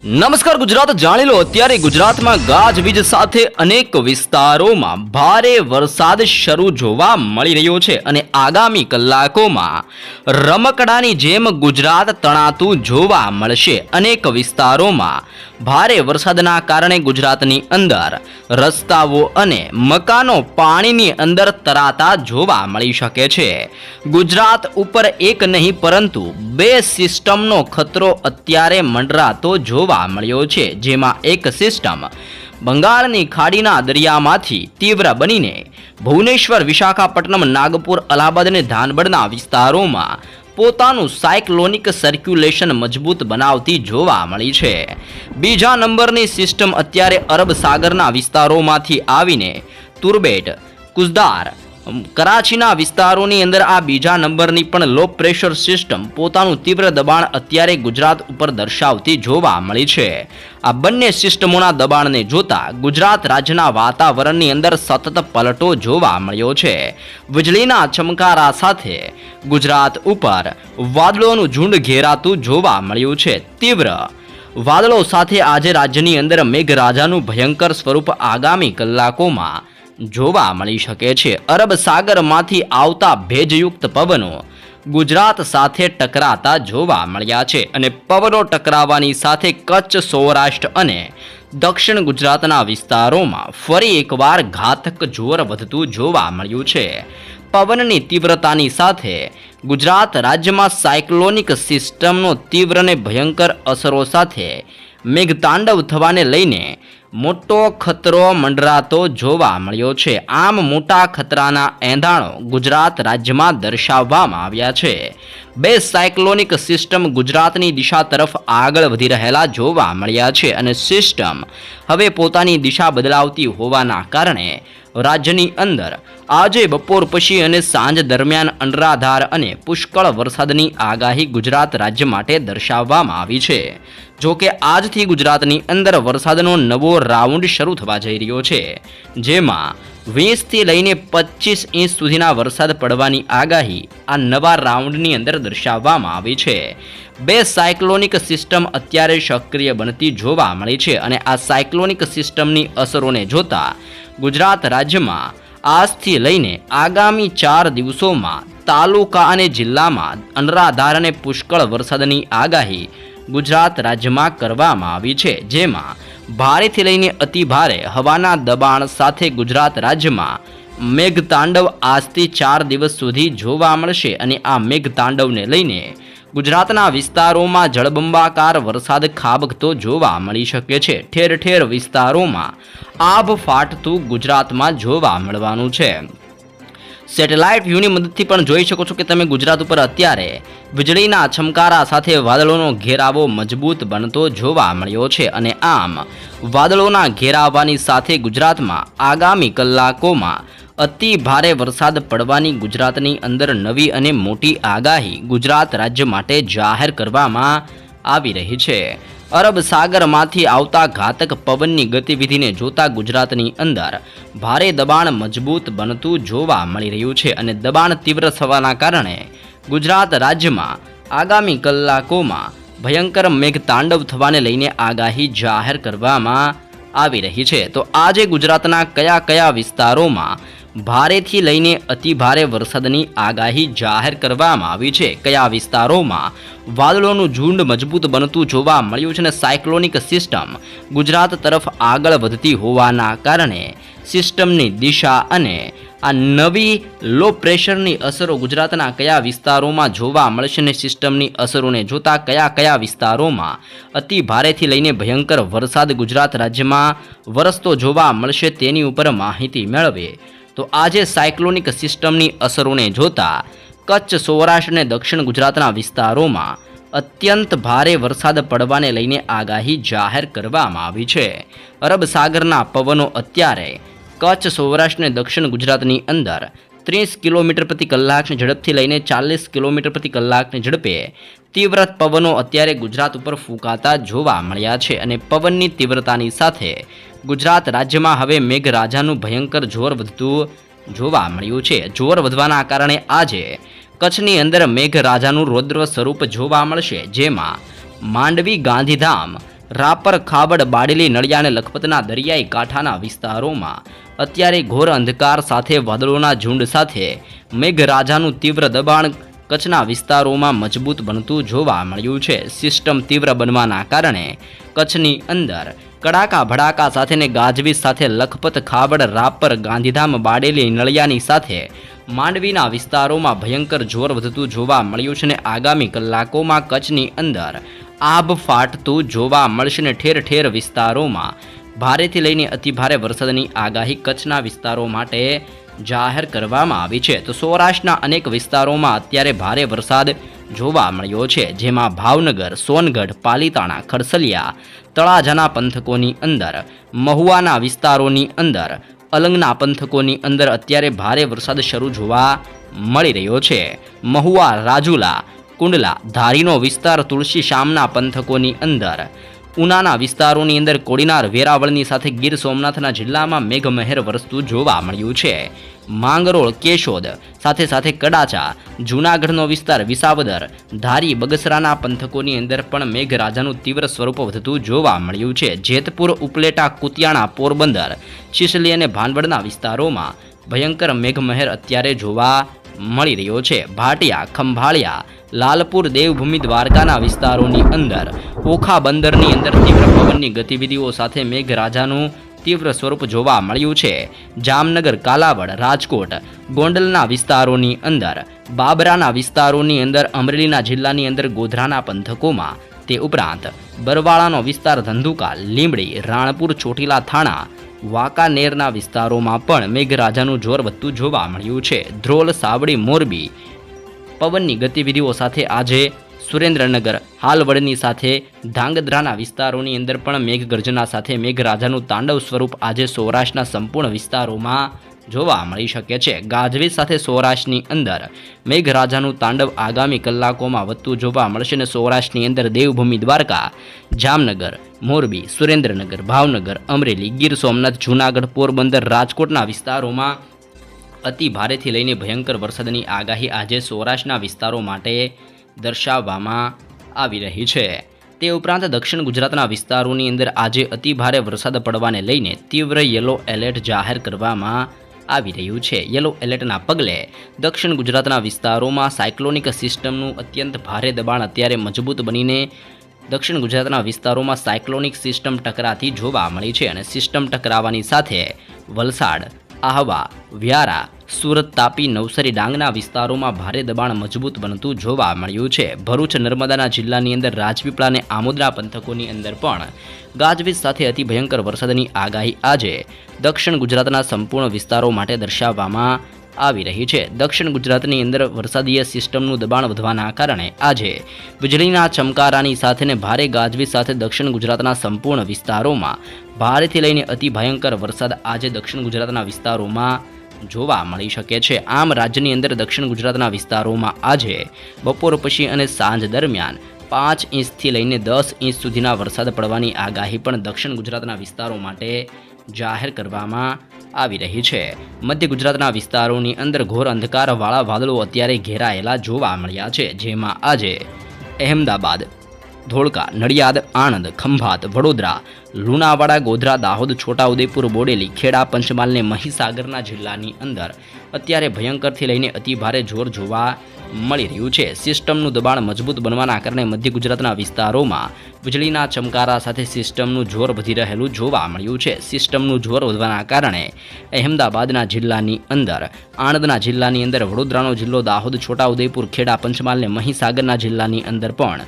નમસ્કાર ગુજરાત, જાણી લો અત્યારે ગુજરાતમાં ગાજવીજ સાથે અનેક વિસ્તારોમાં ભારે વરસાદ શરૂ જોવા મળી રહ્યો છે અને આગામી કલાકોમાં રમકડાની જેમ ગુજરાત તણાતું જોવા મળશે. અનેક વિસ્તારોમાં ભારે વરસાદના કારણે ગુજરાતની અંદર રસ્તાઓ અને મકાનો પાણીની અંદર તરાતા જોવા મળી શકે છે. ગુજરાત ઉપર એક નહીં પરંતુ બે સિસ્ટમનો ખતરો અત્યારે મંડરાતો જોવા મળ્યો છે, જેમાં એક સિસ્ટમ બંગાળની ખાડીના દરિયામાંથી તીવ્ર બનીને ભુવનેશ્વર, વિશાખાપટ્ટનમ, નાગપુર, અલ્હાબાદ અને ધાનબડના વિસ્તારોમાં પોતાનું સાયક્લોનિક સર્ક્યુલેશન મજબૂત બનાવતી જોવા મળી છે. બીજા નંબરની સિસ્ટમ અત્યારે અરબ સાગરના વિસ્તારોમાંથી આવીને તુર્બેટ, કુઝદાર કરાચીના વિસ્તારોની અંદર આ બીજા નંબરની પણ લો પ્રેશર સિસ્ટમ પોતાનું તીવ્ર દબાણ અત્યારે ગુજરાત ઉપર દર્શાવતી જોવા મળી છે. આ બંને સિસ્ટમોના દબાણને જોતા ગુજરાત રાજ્યના વાતાવરણની અંદર સતત પલટો જોવા મળ્યો છે. વીજળીના ચમકારા સાથે ગુજરાત ઉપર વાદળોનું ઝુંડ ઘેરાતું જોવા મળ્યું છે. તીવ્ર વાદળો સાથે આજે રાજ્યની અંદર મેઘરાજાનું ભયંકર સ્વરૂપ આગામી કલાકોમાં જોવા મળી શકે છે. અરબ સાગરમાંથી આવતા ભેજયુક્ત પવનો ગુજરાત સાથે ટકરાતા જોવા મળ્યા છે અને પવનો ટકરાવાની સાથે કચ્છ, સૌરાષ્ટ્ર અને દક્ષિણ ગુજરાતના વિસ્તારોમાં ફરી એકવાર ઘાતક જોર વધતું જોવા મળ્યું છે. પવનની તીવ્રતાની સાથે ગુજરાત રાજ્યમાં સાયક્લોનિક સિસ્ટમનો તીવ્ર અને ભયંકર અસરો સાથે મેઘતાંડવ થવાને લઈને મોટો ખતરો મંડરાતો જોવા મળ્યો છે. આમ મોટા ખતરાના એંધાણો ગુજરાત રાજ્યમાં દર્શાવવામાં આવ્યા છે. બે સાયક્લોનિક સિસ્ટમ ગુજરાતની દિશા તરફ આગળ વધી રહેલા જોવા મળ્યા છે અને સિસ્ટમ હવે પોતાની દિશા બદલાવતી હોવાના કારણે રાજ્યની અંદર આજે બપોર પછી અને સાંજ દરમિયાન અનરાધાર અને પુષ્કળ વરસાદની આગાહી ગુજરાત રાજ્ય માટે દર્શાવવામાં આવી છે. જો કે આજથી ગુજરાતની અંદર વરસાદનો નવો રાઉન્ડ શરૂ થવા જઈ રહ્યો છે. જેમાં વીસથી લઈને પચીસ ઇંચ સુધીના વરસાદ પડવાની આગાહી આ નવા રાઉન્ડની અંદર દર્શાવવામાં આવી છે. બે સાયક્લોનિક સિસ્ટમ અત્યારે સક્રિય બનતી જોવા મળી છે અને આ સાયક્લોનિક સિસ્ટમની અસરોને જોતા ગુજરાત રાજ્યમાં આજથી લઈને આગામી ચાર દિવસોમાં તાલુકા અને જિલ્લામાં અનરાધાર અને પુષ્કળ વરસાદની આગાહી ગુજરાત રાજ્યમાં કરવામાં આવી છે. જેમાં ભારેથી લઈને અતિ ભારે હવાના દબાણ સાથે ગુજરાત રાજ્યમાં મેઘતાંડવ આજથી ચાર દિવસ સુધી જોવા મળશે અને આ મેઘતાંડવને લઈને ગુજરાતના વિસ્તારોમાં જળબંબાકાર વરસાદ ખાબકતો જોવા મળી શકે છે. ઠેર ઠેર વિસ્તારોમાં આભ ફાટતું ગુજરાતમાં જોવા મળવાનું છે. સેટેલાઇટ વ્યૂની મદદથી પણ જોઈ શકો છો કે તમે ગુજરાત ઉપર અત્યારે વીજળીના છમકારા સાથે વાદળોનો ઘેરાવો મજબૂત બનતો જોવા મળ્યો છે અને આમ વાદળોના ઘેરાવાની સાથે ગુજરાતમાં આગામી કલાકોમાં અતિ ભારે વરસાદ પડવાની ગુજરાતની અંદર નવી અને મોટી આગાહી ગુજરાત રાજ્ય માટે જાહેર કરવામાં આવી રહી છે. અરબ સાગરમાંથી આવતા ઘાતક પવનની ગતિવિધિને જોતા ગુજરાતની અંદર ભારે દબાણ મજબૂત બનતું જોવા મળી રહ્યું છે અને દબાણ તીવ્ર થવાના કારણે ગુજરાત રાજ્યમાં આગામી કલાકોમાં ભયંકર મેઘતાંડવ થવાને લઈને આગાહી જાહેર કરવામાં આવી રહી છે. તો આજે ગુજરાતના કયા કયા વિસ્તારોમાં ભારેથી લઈને અતિ ભારે વરસાદની આગાહી જાહેર કરવામાં આવી છે? કયા વિસ્તારોમાં વાદળોનું ઝુંડ મજબૂત બનતું જોવા મળ્યું છે અને સાયક્લોનિક સિસ્ટમ ગુજરાત તરફ આગળ વધતી હોવાના કારણે સિસ્ટમની દિશા અને આ નવી લો પ્રેશરની અસરો ગુજરાતના કયા વિસ્તારોમાં જોવા મળશે ને સિસ્ટમની અસરોને જોતા કયા કયા વિસ્તારોમાં? અતિ ભારેથી લઈને ભયંકર વરસાદ ગુજરાત રાજ્યમાં વરસતો જોવા મળશે તેની ઉપર માહિતી મેળવે. તો આજે સાયક્લોનિક સિસ્ટમની અસરોને જોતા કચ્છ, સૌરાષ્ટ્ર અને દક્ષિણ ગુજરાતના વિસ્તારોમાં અત્યંત ભારે વરસાદ પડવાને લઈને આગાહી જાહેર કરવામાં આવી છે. અરબ સાગરના પવનો અત્યારે કચ્છ, સૌરાષ્ટ્ર અને દક્ષિણ ગુજરાતની અંદર ત્રીસ કિલોમીટર પ્રતિ કલાકની ઝડપથી લઈને ચાલીસ કિલોમીટર પ્રતિ કલાકની ઝડપે તીવ્ર પવનો અત્યારે ગુજરાત ઉપર ફૂંકાતા જોવા મળ્યા છે અને પવનની તીવ્રતાની સાથે ગુજરાત રાજ્યમાં હવે મેઘરાજાનું ભયંકર જોર વધતું જોવા મળ્યું છે. જોર વધવાના કારણે આજે કચ્છની અંદર મેઘરાજાનું રૌદ્ર સ્વરૂપ જોવા મળશે, જેમાં માંડવી, ગાંધીધામ રાપર, ખાબડ, બાડેલી, નળિયા અને લખપતના દરિયાઈ કાંઠાના વિસ્તારોમાં. અત્યારે ઘોર અંધકાર સાથે વાદળોના ઝુંડ સાથે મેઘરાજાનું તીવ્ર દબાણ કચ્છના વિસ્તારોમાં મજબૂત બનતું જોવા મળ્યું છે. સિસ્ટમ તીવ્ર બનવાના કારણે કચ્છની અંદર કડાકા ભડાકા સાથે ને ગાજવીજ સાથે લખપત, ખાબડ, રાપર, ગાંધીધામ, બાડેલી, નળિયાની સાથે માંડવીના વિસ્તારોમાં ભયંકર જોર વધતું જોવા મળ્યું છે ને આગામી કલાકોમાં કચ્છની અંદર આબ ફાટતું જોવા મળશે ઠેર ઠેર વિસ્તારોમાં. ભારેથી લઈને અતિભારે વરસાદની આગાહી કચ્છના વિસ્તારો માટે જાહેર કરવામાં આવી છે. તો સૌરાષ્ટ્રના અનેક વિસ્તારોમાં અત્યારે ભારે વરસાદ જોવા મળ્યો છે. જેમાં ભાવનગર, સોનગઢ, પાલીતાણા ખરસલિયા તળાજાના પંથકોની અંદર, મહુવાના વિસ્તારોની અંદર, અલંગના પંથકોની અંદર અત્યારે ભારે વરસાદ શરૂ જોવા મળી રહ્યો છે. મહુવા, રાજુલા કુંડલા, ધારીનો વિસ્તાર તુલસી શામના પંથકોની અંદર. ઉનાના વિસ્તારોની અંદર કોડીનાર વેરાવળની સાથે ગીર સોમનાથના જિલ્લામાં મેઘમહેર વરસતું જોવા મળ્યું છે. માંગરોળ, કેશોદ, સાથે સાથે કડાચા, જૂનાગઢનો વિસ્તાર વિસાવદર, ધારી, બગસરાના પંથકોની અંદર પણ મેઘરાજાનું તીવ્ર સ્વરૂપ વધતું જોવા મળ્યું છે. જેતપુર, ઉપલેટા, કુતિયાણા, પોરબંદર, ચીસલી અને ભાનવડના વિસ્તારોમાં ભયંકર મેઘમહેર અત્યારે જોવા મળી રહ્યો છે. ભાટિયા, ખંભાળિયા લાલપુર દેવભૂમિ દ્વારકાના વિસ્તારોની અંદર. ઓખા બંદરની અંદર તીવ્ર પવનની ગતિવિધિઓ સાથે મેઘરાજાનું તીવ્ર સ્વરૂપ જોવા મળ્યું છે. જામનગર, કાલાવડ, રાજકોટ, ગોંડલના વિસ્તારોની અંદર, બાબરાના વિસ્તારોની અંદર, અમરેલીના જિલ્લાની અંદર, ગોધરાના પંથકોમાં. તે ઉપરાંત, બરવાળાનો વિસ્તાર ધંધુકા લીમડી રાણપુર, ચોટીલા થાણા, વાંકાનેરના વિસ્તારોમાં પણ મેઘરાજાનું જોર વધતું જોવા મળ્યું છે. ધ્રોલ, સાવડી, મોરબી પવનની ગતિવિધિઓ સાથે આજે સુરેન્દ્રનગર. હાલવડની સાથે ધાંગધ્રાના વિસ્તારોની અંદર પણ મેઘગર્જના સાથે મેઘરાજાનું તાંડવ સ્વરૂપ આજે સૌરાષ્ટ્રના સંપૂર્ણ વિસ્તારોમાં જોવા મળી શકે છે. ગાજવીજ સાથે સૌરાષ્ટ્રની અંદર મેઘરાજાનું તાંડવ આગામી કલાકોમાં વધતું જોવા મળશે અને સૌરાષ્ટ્રની અંદર દેવભૂમિ દ્વારકા, જામનગર, મોરબી, સુરેન્દ્રનગર, ભાવનગર, અમરેલી, ગીર સોમનાથ, જૂનાગઢ, પોરબંદર, રાજકોટના વિસ્તારોમાં અતિ ભારેથી લઈને ભયંકર વરસાદની આગાહી આજે સૌરાષ્ટ્રના વિસ્તારો માટે દર્શાવવામાં આવી રહી છે. તે ઉપરાંત દક્ષિણ ગુજરાતના વિસ્તારોની અંદર આજે અતિ ભારે વરસાદ પડવાને લઈને તીવ્ર યલો એલર્ટ જાહેર કરવામાં આવી રહ્યું છે. યલો એલર્ટના પગલે દક્ષિણ ગુજરાતના વિસ્તારોમાં સાયક્લોનિક સિસ્ટમનું અત્યંત ભારે દબાણ અત્યારે મજબૂત બનીને દક્ષિણ ગુજરાતના વિસ્તારોમાં સાયક્લોનિક સિસ્ટમ ટકરાતી જોવા મળી છે અને સિસ્ટમ ટકરાવાની સાથે વલસાડ આહવા, વ્યારા, સુરત તાપી, નવસારી, ડાંગના વિસ્તારોમાં ભારે દબાણ મજબૂત બનતું જોવા મળ્યું છે. ભરૂચ, નર્મદાના જિલ્લાની અંદર રાજપીપળા અને આમોદરા પંથકોની અંદર પણ ગાજવીજ સાથે અતિ ભયંકર વરસાદની આગાહી આજે દક્ષિણ ગુજરાતના સંપૂર્ણ વિસ્તારો માટે દર્શાવવામાં આવી રહી છે. દક્ષિણ ગુજરાતની અંદર વરસાદીય સિસ્ટમનું દબાણ વધવાના કારણે આજે વીજળીના ચમકારાની સાથે ભારે ગાજવીજ સાથે દક્ષિણ ગુજરાતના સંપૂર્ણ વિસ્તારોમાં ભારેથી લઈને અતિ ભયંકર વરસાદ આજે દક્ષિણ ગુજરાતના વિસ્તારોમાં જોવા મળી શકે છે. આમ રાજ્યની અંદર દક્ષિણ ગુજરાતના વિસ્તારોમાં આજે બપોર પછી અને સાંજ દરમિયાન પાંચ ઇંચથી લઈને દસ ઇંચ સુધીના વરસાદ પડવાની આગાહી પણ દક્ષિણ ગુજરાતના વિસ્તારો માટે જાહેર કરવામાં આવી રહી છે. મધ્ય ગુજરાતના વિસ્તારોની અંદર ઘોર અંધકારવાળા વાદળો અત્યારે ઘેરાયેલા જોવા મળ્યા છે, જેમાં આજે અહેમદાબાદ ધોળકા, નડિયાદ, આણંદ, ખંભાત, વડોદરા, લુણાવાડા, ગોધરા, દાહોદ, છોટાઉદેપુર, બોડેલી, ખેડા, પંચમહાલને મહીસાગરના જિલ્લાની અંદર અત્યારે ભયંકરથી લઈને અતિભારે જોર જોવા મળી રહ્યું છે. સિસ્ટમનું દબાણ મજબૂત બનવાના કારણે મધ્ય ગુજરાતના વિસ્તારોમાં વીજળીના ચમકારા સાથે સિસ્ટમનું જોર વધી રહેલું જોવા મળ્યું છે. સિસ્ટમનું જોર વધવાના કારણે અહેમદાબાદના જિલ્લાની અંદર, આણંદના જિલ્લાની અંદર, વડોદરાનો જિલ્લો, દાહોદ, છોટાઉદેપુર, ખેડા પંચમહાલ ને મહીસાગરના જિલ્લાની અંદર પણ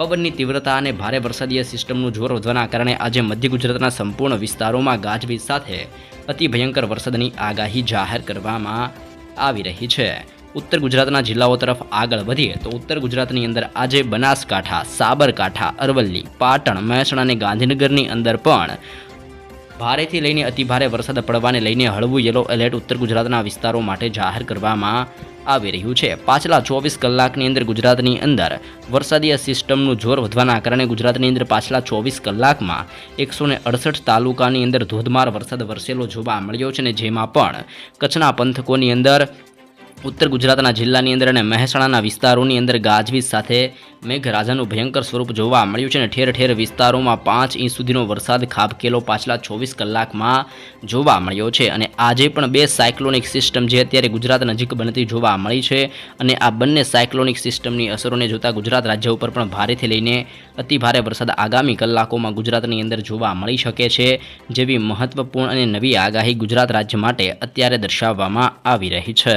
પવનની તીવ્રતા અને ભારે વરસાદીય સિસ્ટમનું જોર વધવાના કારણે આજે મધ્ય ગુજરાતના સંપૂર્ણ વિસ્તારોમાં ગાજવીજ સાથે અતિ ભયંકર વરસાદની આગાહી જાહેર કરવામાં આવી રહી છે. ઉત્તર ગુજરાતના જિલ્લાઓ તરફ આગળ વધીએ તો ઉત્તર ગુજરાતની અંદર આજે બનાસકાંઠા, સાબરકાંઠા, અરવલ્લી, પાટણ, મહેસાણા અને ગાંધીનગરની અંદર પણ ભારેથી લઈને અતિભારે વરસાદ પડવાને લઈને હળવું યલો એલર્ટ ઉત્તર ગુજરાતના વિસ્તારો માટે જાહેર કરવામાં આવી રહ્યું છે. પાછલા ચોવીસ કલાકની અંદર ગુજરાતની અંદર વરસાદીય સિસ્ટમનું જોર વધવાના કારણે ગુજરાતની અંદર પાછલા ચોવીસ કલાકમાં એકસો અડસઠ તાલુકાની અંદર ધોધમાર વરસાદ વરસેલો જોવા મળ્યો છે અને જેમાં પણ કચ્છના પંથકોની અંદર ઉત્તર ગુજરાતના જિલ્લાની અંદર અને મહેસાણાના વિસ્તારોની અંદર ગાજવીજ સાથે મેઘરાજાનું ભયંકર સ્વરૂપ જોવા મળ્યું છે અને ઠેર ઠેર વિસ્તારોમાં પાંચ ઇંચ સુધીનો વરસાદ ખાબકેલો પાછલા ચોવીસ કલાકમાં જોવા મળ્યો છે. અને આજે પણ બે સાયક્લોનિક સિસ્ટમ જે અત્યારે ગુજરાત નજીક બનતી જોવા મળી છે અને આ બંને સાયક્લોનિક સિસ્ટમની અસરોને જોતા ગુજરાત રાજ્ય ઉપર પણ ભારેથી લઈને અતિ ભારે વરસાદ આગામી કલાકોમાં ગુજરાતની અંદર જોવા મળી શકે છે, જેવી મહત્વપૂર્ણ અને નવી આગાહી ગુજરાત રાજ્ય માટે અત્યારે દર્શાવવામાં આવી રહી છે.